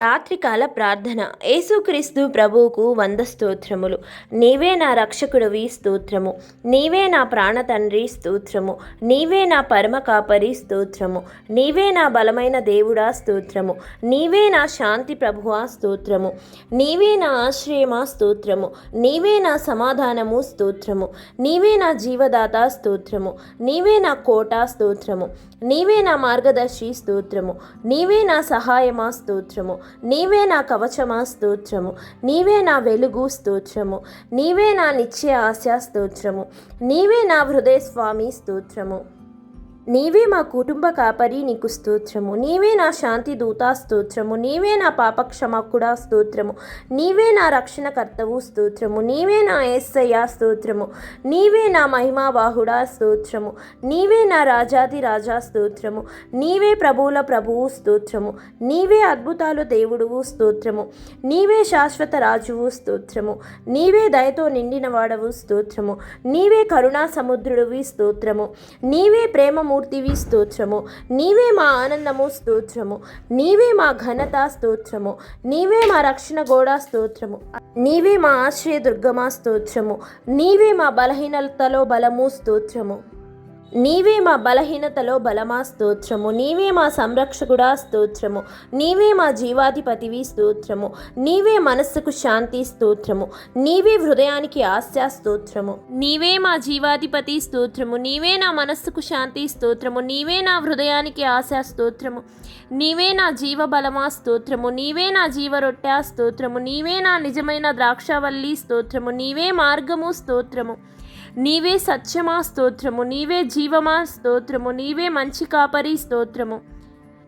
రాత్రికాల ప్రార్థన యేసుక్రీస్తు ప్రభువుకు వంద స్తోత్రములు నీవే నా రక్షకుడివి స్తోత్రము నీవే నా ప్రాణ తండ్రి స్తోత్రము నీవే నా పరమ కాపరి స్తోత్రము నీవే నా బలమైన దేవుడా స్తోత్రము నీవే నా శాంతి ప్రభువా స్తోత్రము నీవే నా ఆశ్రయమా స్తోత్రము నీవే నా సమాధానము స్తోత్రము నీవే నా జీవదాత స్తోత్రము నీవే నా కోట స్తోత్రము నీవే నా మార్గదర్శి స్తోత్రము నీవే నా సహాయమా స్తోత్రము నీవే నా కవచమా స్తోత్రము? నీవే నా వెలుగు స్తోత్రము? నీవే నా నిత్య ఆశ స్తోత్రము? నీవే నా హృదయ స్వామి స్తోత్రము? నీవే మా కుటుంబ కాపరి నీకు స్తోత్రము నీవే నా శాంతి దూత స్తోత్రము నీవే నా పాపక్షమాకుడా స్తోత్రము నీవే నా రక్షణకర్తవు స్తోత్రము నీవే నా ఏసయ్య స్తోత్రము నీవే నా మహిమాబాహుడా స్తోత్రము నీవే నా రాజాది రాజా స్తోత్రము నీవే ప్రభువుల ప్రభువు స్తోత్రము నీవే అద్భుతాలు దేవుడువు స్తోత్రము నీవే శాశ్వత రాజువు స్తోత్రము నీవే దయతో నిండిన వాడవు స్తోత్రము నీవే కరుణా సముద్రుడివి స్తోత్రము నీవే ప్రేమ మూర్తివి స్తోత్రము. నీవే మా ఆనందము స్తోత్రము. నీవే మా ఘనత స్తోత్రము. నీవే మా రక్షణ గోడ స్తోత్రము. నీవే మా ఆశ్రయ దుర్గమా స్తోత్రము. నీవే మా బలహీనతలో బలము స్తోత్రము. నీవే మా బలహీనతలో బలమా స్తోత్రము నీవే మా సంరక్షకుడా స్తోత్రము నీవే మా జీవాధిపతివి స్తోత్రము నీవే మనస్సుకు శాంతి స్తోత్రము నీవే హృదయానికి ఆశ స్తోత్రము నీవే మా జీవాధిపతి స్తోత్రము నీవే నా మనస్సుకు శాంతి స్తోత్రము నీవే నా హృదయానికి ఆశ స్తోత్రము నీవే నా జీవ బలమా స్తోత్రము నీవే నా జీవ రొట్టె స్తోత్రము నీవే నా నిజమైన ద్రాక్షవల్లి స్తోత్రము నీవే మార్గము స్తోత్రము నీవే సత్యమా స్తోత్రము నీవే జీవమా స్తోత్రము నీవే మంచి కాపరి స్తోత్రము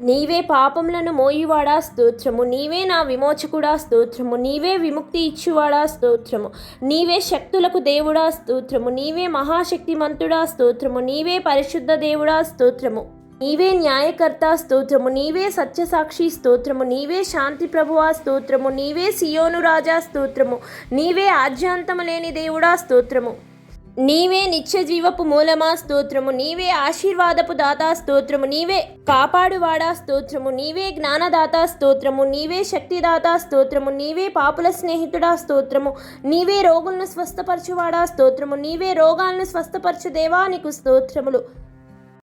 నీవే పాపములను మోయివాడా స్తోత్రము నీవే నా విమోచకుడా స్తోత్రము నీవే విముక్తి ఇచ్చువాడా స్తోత్రము నీవే శక్తులకు దేవుడా స్తోత్రము నీవే మహాశక్తిమంతుడా స్తోత్రము నీవే పరిశుద్ధ దేవుడా స్తోత్రము నీవే న్యాయకర్త స్తోత్రము నీవే సత్యసాక్షి స్తోత్రము నీవే శాంతి ప్రభువా స్తోత్రము నీవే సియోను రాజా స్తోత్రము నీవే ఆద్యాంతము లేని దేవుడా స్తోత్రము నీవే నిత్య జీవపు మూలమా స్తోత్రము నీవే ఆశీర్వాదపు దాతా స్తోత్రము నీవే కాపాడువాడా స్తోత్రము నీవే జ్ఞానదాత స్తోత్రము నీవే శక్తిదాత స్తోత్రము నీవే పాపుల స్నేహితుడా స్తోత్రము నీవే రోగులను స్వస్థపరచువాడా స్తోత్రము నీవే రోగాలను స్వస్థపరచు దేవా నీకు స్తోత్రములు.